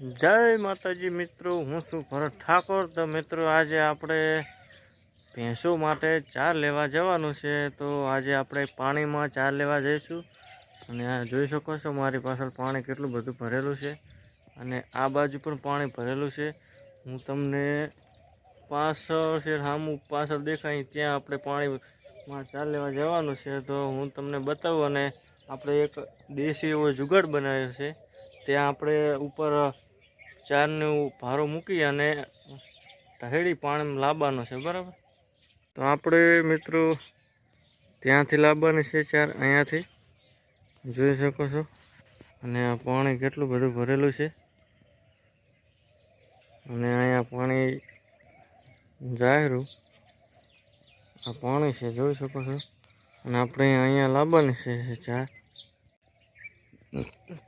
જય માતાજી મિત્રો, હું છું ભરત ઠાકોર. તો મિત્રો, આજે આપણે ભેંસો માટે ચાર લેવા જવાનું છે. તો આજે આપણે પાણીમાં ચાર લેવા જઈશું. અને આ જોઈ શકો છો, મારી પાછળ પાણી કેટલું બધું ભરેલું છે. અને આ બાજુ પણ પાણી ભરેલું છે. હું તમને પાછળ છે સામું પાછળ દેખાય, ત્યાં આપણે પાણીમાં ચાર લેવા જવાનું છે. તો હું તમને બતાવું અને આપણે એક દેશી એવો જુગાડ બનાવ્યો છે. ત્યાં આપણે ઉપર ચારનું ભારો મૂકી અને ઢહેડી પાણી લાવવાનો છે, બરાબર? તો આપણે મિત્રો ત્યાંથી લાવવાની છે ચાર, અહીંયાથી. જોઈ શકો છો. અને આ પાણી કેટલું બધું ભરેલું છે. અને અહીંયા પાણી જાહેરું. આ પાણી છે, જોઈ શકો છો. અને આપણે અહીંયા લાવવાની છે ચા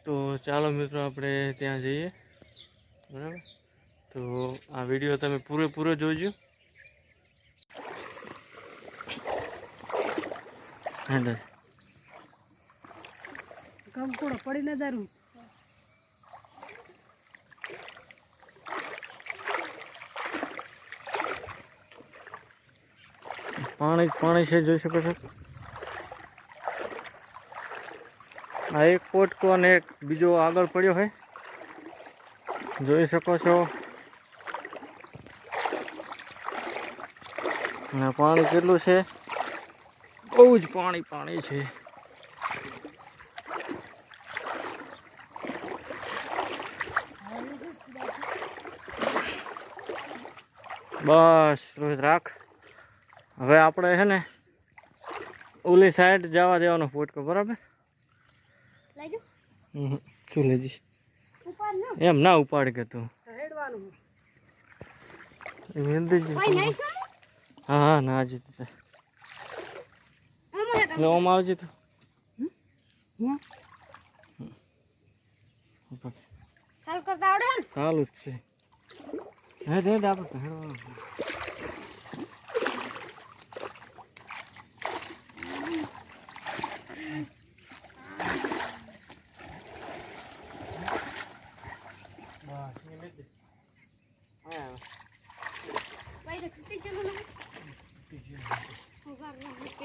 તો ચાલો મિત્રો, આપણે ત્યાં જઈએ. બરાબર? તો આ વીડિયો તમે પૂરેપૂરો જોજો. હા દાદા કંકોડો પડી ન દારૂ પાણી પાણી છે જોઈ શકો છો. આ એક પોટકો અને એક બીજો આગળ પડ્યો હોય. જોઈ શકો છો. અને પાણી કેટલું છે? બહુ જ પાણી પાણી છે. બસ રોહિત રાખ. હવે આપણે છે ને ઓલી સાઈડ જવા દેવાનો ફોટકો બરાબર? લાગ્યો હમ, શું લઈ જઈશ એમ ના ઉપાડ કે તું. હા. હા ના જ તે ઓમ આવજે તું. હું સારું જ છે. હે દે આપણે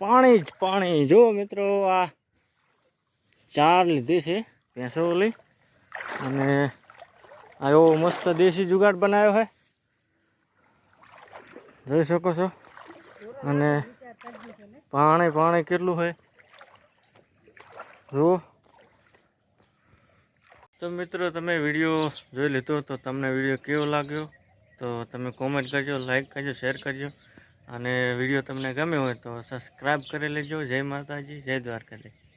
પાણી જ પાણી. જો મિત્રો, આ ચાર લીધી છે ભેંસો ઓલી અને આ એવો મસ્ત દેશી જુગાડ બનાવ્યો છે. જોઈ શકો છો. અને પાણી પાણી કેટલું હોય જુઓ. તો મિત્રો, તમે વીડિયો જોઈ લીધો તો તમને વીડિયો કેવો લાગ્યો? તો તમે કોમેન્ટ કરજો લાઈક કરજો શેર કરજો. અને વીડિયો તમને ગમ્યો હોય તો સબસ્ક્રાઈબ કરી લેજો. જય માતાજી જય દ્વારકાધીશ.